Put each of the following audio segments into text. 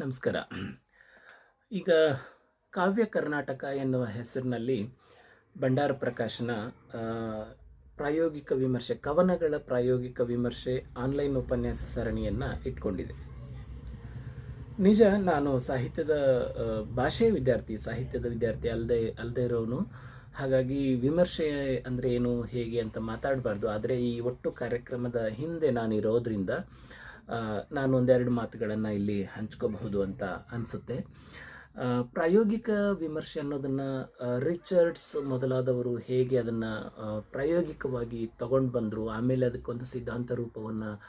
ನಮಸ್ಕಾರ. ಈಗ ಕಾವ್ಯ ಕರ್ನಾಟಕ ಎನ್ನುವ ಹೆಸರಿನಲ್ಲಿ ಭಂಡಾರ ಪ್ರಕಾಶನ ಪ್ರಾಯೋಗಿಕ ವಿಮರ್ಶೆ, ಕವನಗಳ ಪ್ರಾಯೋಗಿಕ ವಿಮರ್ಶೆ ಆನ್ಲೈನ್ ಉಪನ್ಯಾಸ ಸರಣಿಯನ್ನು ಇಟ್ಕೊಂಡಿದೆ. ನಿಜ, ನಾನು ಸಾಹಿತ್ಯದ ಭಾಷೆ ವಿದ್ಯಾರ್ಥಿ, ಸಾಹಿತ್ಯದ ವಿದ್ಯಾರ್ಥಿ ಅಲ್ಲದೆ ಅಲ್ಲದೆ ಇರೋನು. ಹಾಗಾಗಿ ವಿಮರ್ಶೆ ಅಂದರೆ ಏನು, ಹೇಗೆ ಅಂತ ಮಾತಾಡಬಾರ್ದು. ಆದರೆ ಈ ಒಟ್ಟು ಕಾರ್ಯಕ್ರಮದ ಹಿಂದೆ ನಾನು ಇರೋದ್ರಿಂದ ಆ, ನಾನು ಒಂದೆರಡು ಮಾತುಗಳನ್ನು ಇಲ್ಲಿ ಹಂಚ್ಕೋಬಹುದು ಅಂತ ಅನಿಸುತ್ತೆ. ಪ್ರಾಯೋಗಿಕ ವಿಮರ್ಶೆ ಅನ್ನೋದನ್ನು ರಿಚರ್ಡ್ಸ್ ಮೊದಲಾದವರು ಹೇಗೆ ಅದನ್ನು ಪ್ರಾಯೋಗಿಕವಾಗಿ ತಗೊಂಡು ಬಂದರು ಆಮೇಲೆ ಅದಕ್ಕೊಂದು ಸಿದ್ಧಾಂತ ರೂಪವನ್ನು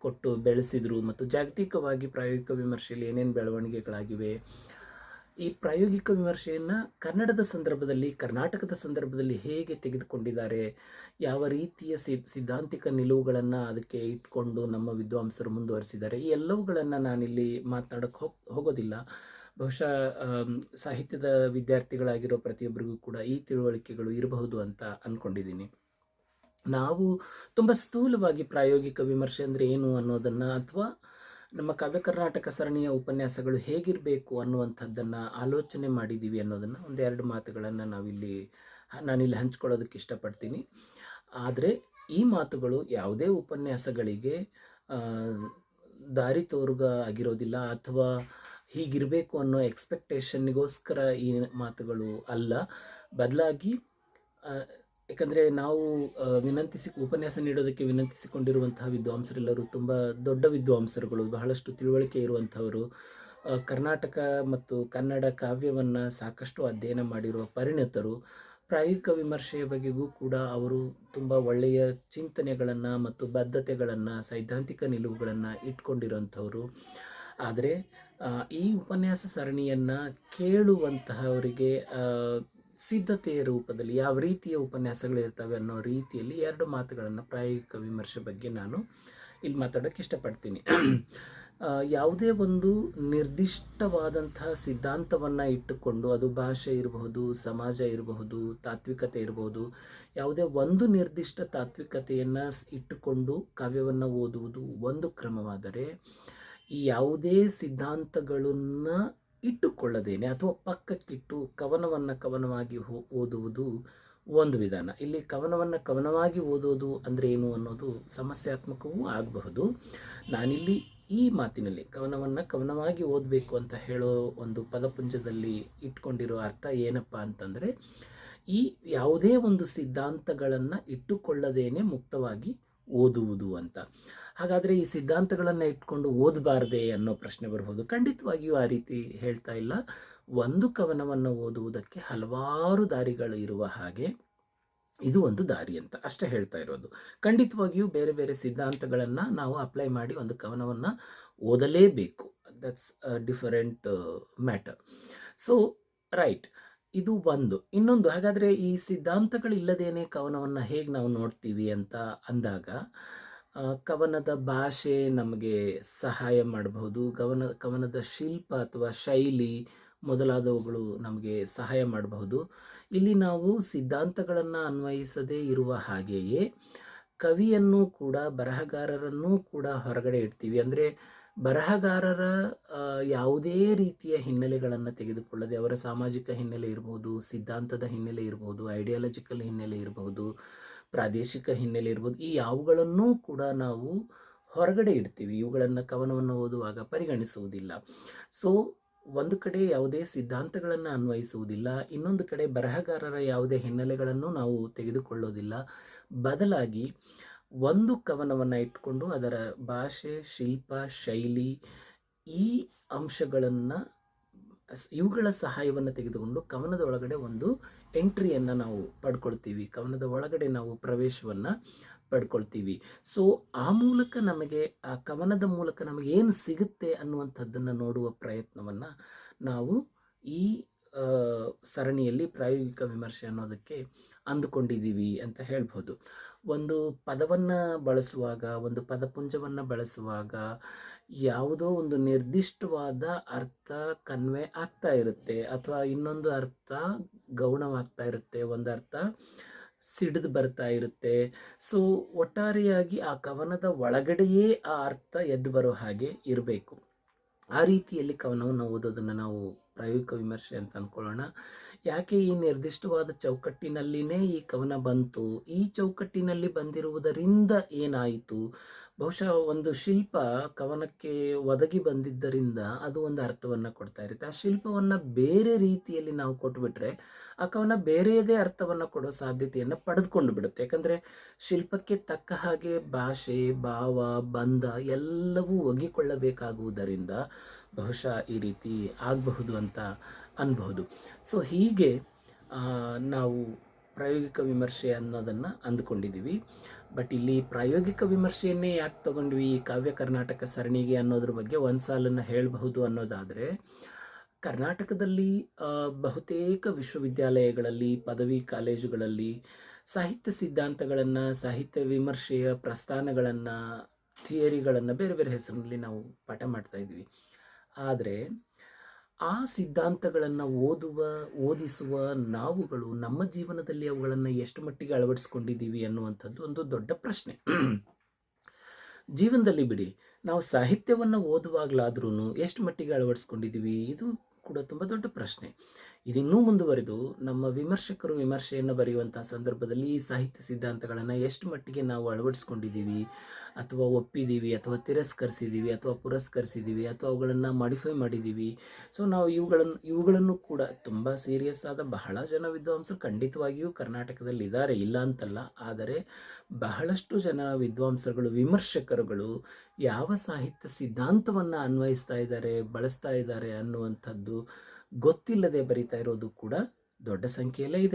ಕೊಟ್ಟು ಬೆಳೆಸಿದರು ಮತ್ತು ಜಾಗತಿಕವಾಗಿ ಪ್ರಾಯೋಗಿಕ ವಿಮರ್ಶೆಯಲ್ಲಿ ಏನೇನು ಬೆಳವಣಿಗೆಗಳಾಗಿವೆ ಈ ಪ್ರಾಯೋಗಿಕ ವಿಮರ್ಶೆಯನ್ನು ಕನ್ನಡದ ಸಂದರ್ಭದಲ್ಲಿ, ಕರ್ನಾಟಕದ ಸಂದರ್ಭದಲ್ಲಿ ಹೇಗೆ ತೆಗೆದುಕೊಂಡಿದ್ದಾರೆ? ಯಾವ ರೀತಿಯ ಸಿದ್ಧಾಂತಿಕ ನಿಲುವುಗಳನ್ನು ಅದಕ್ಕೆ ಇಟ್ಕೊಂಡು ನಮ್ಮ ವಿದ್ವಾಂಸರು ಮುಂದುವರಿಸಿದ್ದಾರೆ? ಈ ಎಲ್ಲವುಗಳನ್ನು ನಾನಿಲ್ಲಿ ಮಾತನಾಡೋಕ್ಕೆ ಹೋಗ್, ಹೋಗೋದಿಲ್ಲ. ಬಹುಶಃ ಸಾಹಿತ್ಯದ ವಿದ್ಯಾರ್ಥಿಗಳಾಗಿರೋ ಪ್ರತಿಯೊಬ್ಬರಿಗೂ ಕೂಡ ಈ ತಿಳುವಳಿಕೆಗಳು ಇರಬಹುದು ಅಂತ ಅಂದ್ಕೊಂಡಿದ್ದೀನಿ ನಾವು ತುಂಬ ಸ್ಥೂಲವಾಗಿ ಪ್ರಾಯೋಗಿಕ ವಿಮರ್ಶೆ ಅಂದರೆ ಏನು ಅನ್ನೋದನ್ನು ಅಥವಾ ನಮ್ಮ ಕಾವ್ಯ ಕರ್ನಾಟಕ ಸರಣಿಯ ಉಪನ್ಯಾಸಗಳು ಹೇಗಿರಬೇಕು ಅನ್ನುವಂಥದ್ದನ್ನು ಆಲೋಚನೆ ಮಾಡಿದ್ದೀವಿ ಅನ್ನೋದನ್ನು ಒಂದೆರಡು ಮಾತುಗಳನ್ನು ನಾವಿಲ್ಲಿ ನಾನಿಲ್ಲಿ ಹಂಚ್ಕೊಳ್ಳೋದಕ್ಕೆ ಇಷ್ಟಪಡ್ತೀನಿ. ಆದರೆ ಈ ಮಾತುಗಳು ಯಾವುದೇ ಉಪನ್ಯಾಸಗಳಿಗೆ ದಾರಿ ತೋರುಗ ಆಗಿರೋದಿಲ್ಲ ಅಥವಾ ಹೀಗಿರಬೇಕು ಅನ್ನೋ ಎಕ್ಸ್ಪೆಕ್ಟೇಷನ್ನಿಗೋಸ್ಕರ ಈ ಮಾತುಗಳು ಅಲ್ಲ. ಬದಲಾಗಿ ಯಾಕಂದರೆ ನಾವು ವಿನಂತಿಸಿ, ಉಪನ್ಯಾಸ ನೀಡೋದಕ್ಕೆ ವಿನಂತಿಸಿಕೊಂಡಿರುವಂತಹ ವಿದ್ವಾಂಸರೆಲ್ಲರೂ ತುಂಬ ದೊಡ್ಡ ವಿದ್ವಾಂಸರುಗಳು, ಬಹಳಷ್ಟು ತಿಳುವಳಿಕೆ ಇರುವಂಥವರು ಕರ್ನಾಟಕ ಮತ್ತು ಕನ್ನಡ ಕಾವ್ಯವನ್ನು ಸಾಕಷ್ಟು ಅಧ್ಯಯನ ಮಾಡಿರುವ ಪರಿಣಿತರು. ಪ್ರಾಯೋಗಿಕ ವಿಮರ್ಶೆಯ ಬಗೆಗೂ ಕೂಡ ಅವರು ತುಂಬ ಒಳ್ಳೆಯ ಚಿಂತನೆಗಳನ್ನು ಮತ್ತು ಬದ್ಧತೆಗಳನ್ನು, ಸೈದ್ಧಾಂತಿಕ ನಿಲುವುಗಳನ್ನು ಇಟ್ಕೊಂಡಿರುವಂಥವ್ರು. ಆದರೆ ಈ ಉಪನ್ಯಾಸ ಸರಣಿಯನ್ನು ಕೇಳುವಂತಹವರಿಗೆ ಸಿದ್ಧತೆಯ ರೂಪದಲ್ಲಿ ಯಾವ ರೀತಿಯ ಉಪನ್ಯಾಸಗಳಿರ್ತವೆ ಅನ್ನೋ ರೀತಿಯಲ್ಲಿ ಎರಡು ಮಾತುಗಳನ್ನು ಪ್ರಾಯೋಗಿಕ ವಿಮರ್ಶೆ ಬಗ್ಗೆ ನಾನು ಇಲ್ಲಿ ಮಾತಾಡೋಕ್ಕೆ ಇಷ್ಟಪಡ್ತೀನಿ. ಯಾವುದೇ ಒಂದು ನಿರ್ದಿಷ್ಟವಾದಂತಹ ಸಿದ್ಧಾಂತವನ್ನು ಇಟ್ಟುಕೊಂಡು ಅದು ಭಾಷೆ ಇರಬಹುದು, ಸಮಾಜ ಇರಬಹುದು, ತಾತ್ವಿಕತೆ ಇರಬಹುದು, ಯಾವುದೇ ಒಂದು ನಿರ್ದಿಷ್ಟ ತಾತ್ವಿಕತೆಯನ್ನು ಇಟ್ಟುಕೊಂಡು ಕಾವ್ಯವನ್ನು ಓದುವುದು ಒಂದು ಕ್ರಮವಾದರೆ ಈ ಯಾವುದೇ ಸಿದ್ಧಾಂತಗಳನ್ನು ಇಟ್ಟುಕೊಳ್ಳದೇನೆ ಅಥವಾ ಪಕ್ಕಕ್ಕಿಟ್ಟು ಕವನವನ್ನು ಕವನವಾಗಿ ಓದುವುದು ಒಂದು ವಿಧಾನ. ಇಲ್ಲಿ ಕವನವನ್ನು ಕವನವಾಗಿ ಓದೋದು ಅಂದರೆ ಏನು ಅನ್ನೋದು ಸಮಸ್ಯಾತ್ಮಕವೂ ಆಗಬಹುದು. ನಾನಿಲ್ಲಿ ಈ ಮಾತಿನಲ್ಲಿ ಕವನವನ್ನು ಕವನವಾಗಿ ಓದಬೇಕು ಅಂತ ಹೇಳೋ ಒಂದು ಪದಪುಂಜದಲ್ಲಿ ಇಟ್ಕೊಂಡಿರೋ ಅರ್ಥ ಏನಪ್ಪ ಅಂತಂದರೆ, ಈ ಯಾವುದೇ ಒಂದು ಸಿದ್ಧಾಂತಗಳನ್ನು ಇಟ್ಟುಕೊಳ್ಳದೇನೆ ಮುಕ್ತವಾಗಿ ಓದುವುದು ಅಂತ. ಹಾಗಾದರೆ ಈ ಸಿದ್ಧಾಂತಗಳನ್ನು ಇಟ್ಕೊಂಡು ಓದಬಾರ್ದೆ ಅನ್ನೋ ಪ್ರಶ್ನೆ ಬರ್ಬೋದು. ಖಂಡಿತವಾಗಿಯೂ ಆ ರೀತಿ ಹೇಳ್ತಾ ಇಲ್ಲ. ಒಂದು ಕವನವನ್ನು ಓದುವುದಕ್ಕೆ ಹಲವಾರು ದಾರಿಗಳು ಇರುವ ಹಾಗೆ ಇದು ಒಂದು ದಾರಿ ಅಂತ ಅಷ್ಟೇ ಹೇಳ್ತಾ ಇರೋದು. ಖಂಡಿತವಾಗಿಯೂ ಬೇರೆ ಬೇರೆ ಸಿದ್ಧಾಂತಗಳನ್ನು ನಾವು ಅಪ್ಲೈ ಮಾಡಿ ಒಂದು ಕವನವನ್ನು ಓದಲೇಬೇಕು. That's different matter so right ಇದು ಒಂದು. ಇನ್ನೊಂದು, ಹಾಗಾದರೆ ಈ ಸಿದ್ಧಾಂತಗಳಿಲ್ಲದೇನೆ ಕವನವನ್ನು ಹೇಗೆ ನಾವು ನೋಡ್ತೀವಿ ಅಂತ ಅಂದಾಗ ಕವನದ ಭಾಷೆ ನಮಗೆ ಸಹಾಯ ಮಾಡಬಹುದು. ಕವನ, ಕವನದ ಶಿಲ್ಪ ಅಥವಾ ಶೈಲಿ ಮೊದಲಾದವುಗಳು ನಮಗೆ ಸಹಾಯ ಮಾಡಬಹುದು. ಇಲ್ಲಿ ನಾವು ಸಿದ್ಧಾಂತಗಳನ್ನು ಅನ್ವಯಿಸದೇ ಇರುವ ಹಾಗೆಯೇ ಕವಿಯನ್ನು ಕೂಡ, ಬರಹಗಾರರನ್ನೂ ಕೂಡ ಹೊರಗಡೆ ಇಡ್ತೀವಿ. ಅಂದರೆ ಬರಹಗಾರರ ಯಾವುದೇ ರೀತಿಯ ಹಿನ್ನೆಲೆಗಳನ್ನು ತೆಗೆದುಕೊಳ್ಳದೆ, ಅವರ ಸಾಮಾಜಿಕ ಹಿನ್ನೆಲೆ ಇರ್ಬೋದು, ಸಿದ್ಧಾಂತದ ಹಿನ್ನೆಲೆ ಇರ್ಬೋದು, ಐಡಿಯಾಲಜಿಕಲ್ ಹಿನ್ನೆಲೆ ಇರಬಹುದು ಪ್ರಾದೇಶಿಕ ಹಿನ್ನೆಲೆ ಇರ್ಬೋದು, ಈ ಯಾವುಗಳನ್ನೂ ಕೂಡ ನಾವು ಹೊರಗಡೆ ಇಡ್ತೀವಿ. ಇವುಗಳನ್ನು ಕವನವನ್ನು ಓದುವಾಗ ಪರಿಗಣಿಸುವುದಿಲ್ಲ. ಸೊ ಒಂದು ಕಡೆ ಯಾವುದೇ ಸಿದ್ಧಾಂತಗಳನ್ನು ಅನ್ವಯಿಸುವುದಿಲ್ಲ. ಇನ್ನೊಂದು ಕಡೆ ಬರಹಗಾರರ ಯಾವುದೇ ಹಿನ್ನೆಲೆಗಳನ್ನು ನಾವು ತೆಗೆದುಕೊಳ್ಳೋದಿಲ್ಲ. ಬದಲಾಗಿ ಒಂದು ಕವನವನ್ನು ಇಟ್ಕೊಂಡು ಅದರ ಭಾಷೆ, ಶಿಲ್ಪ, ಶೈಲಿ, ಈ ಅಂಶಗಳನ್ನು, ಇವುಗಳ ಸಹಾಯವನ್ನು ತೆಗೆದುಕೊಂಡು ಕವನದ ಒಳಗಡೆ ಒಂದು ಎಂಟ್ರಿಯನ್ನು ನಾವು ಪಡ್ಕೊಳ್ತೀವಿ, ಕವನದ ಒಳಗಡೆ ನಾವು ಪ್ರವೇಶವನ್ನು ಪಡ್ಕೊಳ್ತೀವಿ. ಸೊ ಆ ಮೂಲಕ ನಮಗೆ, ಆ ಕವನದ ಮೂಲಕ ನಮಗೆ ಏನು ಸಿಗುತ್ತೆ ಅನ್ನುವಂಥದ್ದನ್ನು ನೋಡುವ ಪ್ರಯತ್ನವನ್ನು ನಾವು ಈ ಸರಣಿಯಲ್ಲಿ ಪ್ರಾಯೋಗಿಕ ವಿಮರ್ಶೆ ಅನ್ನೋದಕ್ಕೆ ಅಂದುಕೊಂಡಿದ್ದೀವಿ ಅಂತ ಹೇಳ್ಬೋದು. ಒಂದು ಪದವನ್ನು ಬಳಸುವಾಗ, ಒಂದು ಪದಪುಂಜವನ್ನು ಬಳಸುವಾಗ ಯಾವುದೋ ಒಂದು ನಿರ್ದಿಷ್ಟವಾದ ಅರ್ಥ ಕನ್ವೆ ಆಗ್ತಾ ಇರುತ್ತೆ, ಅಥವಾ ಇನ್ನೊಂದು ಅರ್ಥ ಗೌಣವಾಗ್ತಾ ಇರುತ್ತೆ, ಒಂದು ಅರ್ಥ ಸಿಡಿದು ಬರ್ತಾ ಇರುತ್ತೆ. ಸೊ, ಒಟ್ಟಾರೆಯಾಗಿ ಆ ಕವನದ ಒಳಗಡೆಯೇ ಆ ಅರ್ಥ ಎದ್ದು ಬರೋ ಹಾಗೆ ಇರಬೇಕು. ಆ ರೀತಿಯಲ್ಲಿ ಕವನವನ್ನು ಓದೋದನ್ನು ನಾವು ಪ್ರಾಯೋಗಿಕ ವಿಮರ್ಶೆ ಅಂತ ಅಂದ್ಕೊಳ್ಳೋಣ ಯಾಕೆ ಈ ನಿರ್ದಿಷ್ಟವಾದ ಚೌಕಟ್ಟಿನಲ್ಲಿನೇ ಈ ಕವನ ಬಂತು? ಈ ಚೌಕಟ್ಟಿನಲ್ಲಿ ಬಂದಿರುವುದರಿಂದ ಏನಾಯಿತು? ಬಹುಶಃ ಒಂದು ಶಿಲ್ಪ ಕವನಕ್ಕೆ ಒದಗಿ ಬಂದಿದ್ದರಿಂದ ಅದು ಒಂದು ಅರ್ಥವನ್ನು ಕೊಡ್ತಾ ಇರುತ್ತೆ. ಆ ಶಿಲ್ಪವನ್ನು ಬೇರೆ ರೀತಿಯಲ್ಲಿ ನಾವು ಕೊಟ್ಬಿಟ್ರೆ ಆ ಕವನ ಬೇರೆಯದೇ ಅರ್ಥವನ್ನು ಕೊಡೋ ಸಾಧ್ಯತೆಯನ್ನು ಪಡೆದುಕೊಂಡು ಬಿಡುತ್ತೆ. ಯಾಕಂದರೆ ಶಿಲ್ಪಕ್ಕೆ ತಕ್ಕ ಹಾಗೆ ಭಾಷೆ, ಭಾವ, ಬಂಧ ಎಲ್ಲವೂ ಒಗ್ಗಿಕೊಳ್ಳಬೇಕಾಗುವುದರಿಂದ ಬಹುಶಃ ಈ ರೀತಿ ಆಗಬಹುದು ಅಂತ ಅನ್ಬಹುದು. ಸೊ ಹೀಗೆ ನಾವು ಪ್ರಾಯೋಗಿಕ ವಿಮರ್ಶೆ ಅನ್ನೋದನ್ನು ಅಂದ್ಕೊಂಡಿದ್ದೀವಿ. ಬಟ್ ಇಲ್ಲಿ ಪ್ರಾಯೋಗಿಕ ವಿಮರ್ಶೆಯನ್ನೇ ಯಾಕೆ ತಗೊಂಡ್ವಿ? ಈ ಕಾವ್ಯ ಕರ್ನಾಟಕ ಸರಣಿಗೆ ಅನ್ನೋದ್ರ ಬಗ್ಗೆ ಒಂದು ಸಾಲನ್ನು ಹೇಳಬಹುದು ಅನ್ನೋದಾದರೆ, ಕರ್ನಾಟಕದಲ್ಲಿ ಬಹುತೇಕ ವಿಶ್ವವಿದ್ಯಾಲಯಗಳಲ್ಲಿ, ಪದವಿ ಕಾಲೇಜುಗಳಲ್ಲಿ ಸಾಹಿತ್ಯ ಸಿದ್ಧಾಂತಗಳನ್ನು, ಸಾಹಿತ್ಯ ವಿಮರ್ಶೆಯ ಪ್ರಸ್ಥಾನಗಳನ್ನು, ಥಿಯರಿಗಳನ್ನು ಬೇರೆ ಬೇರೆ ಹೆಸರಿನಲ್ಲಿ ನಾವು ಪಾಠ ಮಾಡ್ತಾ ಇದ್ವಿ ಆದರೆ ಆ ಸಿದ್ಧಾಂತಗಳನ್ನು ಓದುವ, ಓದಿಸುವ ನಾವುಗಳು ನಮ್ಮ ಜೀವನದಲ್ಲಿ ಅವುಗಳನ್ನು ಎಷ್ಟು ಮಟ್ಟಿಗೆ ಅಳವಡಿಸ್ಕೊಂಡಿದ್ದೀವಿ ಅನ್ನುವಂಥದ್ದು ಒಂದು ದೊಡ್ಡ ಪ್ರಶ್ನೆ. ಜೀವನದಲ್ಲಿ ಬಿಡಿ, ನಾವು ಸಾಹಿತ್ಯವನ್ನು ಓದುವಾಗಲಾದ್ರೂ ಎಷ್ಟು ಮಟ್ಟಿಗೆ ಅಳವಡಿಸ್ಕೊಂಡಿದ್ದೀವಿ? ಇದು ಕೂಡ ತುಂಬ ದೊಡ್ಡ ಪ್ರಶ್ನೆ. ಇದಿನ್ನೂ ಮುಂದುವರೆದು ನಮ್ಮ ವಿಮರ್ಶಕರು ವಿಮರ್ಶೆಯನ್ನು ಬರೆಯುವಂಥ ಸಂದರ್ಭದಲ್ಲಿ ಈ ಸಾಹಿತ್ಯ ಸಿದ್ಧಾಂತಗಳನ್ನು ಎಷ್ಟು ಮಟ್ಟಿಗೆ ನಾವು ಅಳವಡಿಸ್ಕೊಂಡಿದ್ದೀವಿ ಅಥವಾ ಒಪ್ಪಿದ್ದೀವಿ ಅಥವಾ ತಿರಸ್ಕರಿಸಿದ್ದೀವಿ ಅಥವಾ ಪುರಸ್ಕರಿಸಿದ್ದೀವಿ ಅಥವಾ ಅವುಗಳನ್ನು ಮಾಡಿಫೈ ಮಾಡಿದ್ದೀವಿ. ಸೊ ನಾವು ಇವುಗಳನ್ನು ಇವುಗಳನ್ನು ಕೂಡ ತುಂಬ ಸೀರಿಯಸ್ ಆದ ಬಹಳ ಜನ ವಿದ್ವಾಂಸರು ಖಂಡಿತವಾಗಿಯೂ ಕರ್ನಾಟಕದಲ್ಲಿ ಇದ್ದಾರೆ ಇಲ್ಲ ಅಂತಲ್ಲ, ಆದರೆ ಬಹಳಷ್ಟು ಜನ ವಿದ್ವಾಂಸರುಗಳು, ವಿಮರ್ಶಕರುಗಳು ಯಾವ ಸಾಹಿತ್ಯ ಸಿದ್ಧಾಂತವನ್ನು ಅನ್ವಯಿಸ್ತಾ ಇದ್ದಾರೆ, ಬಳಸ್ತಾ ಇದ್ದಾರೆ ಅನ್ನುವಂಥದ್ದು ಗೊತ್ತಿಲ್ಲದೆ ಬರಿತಾ ಇರೋದು ಕೂಡ ದೊಡ್ಡ ಸಂಖ್ಯೆಯಲ್ಲೇ ಇದೆ.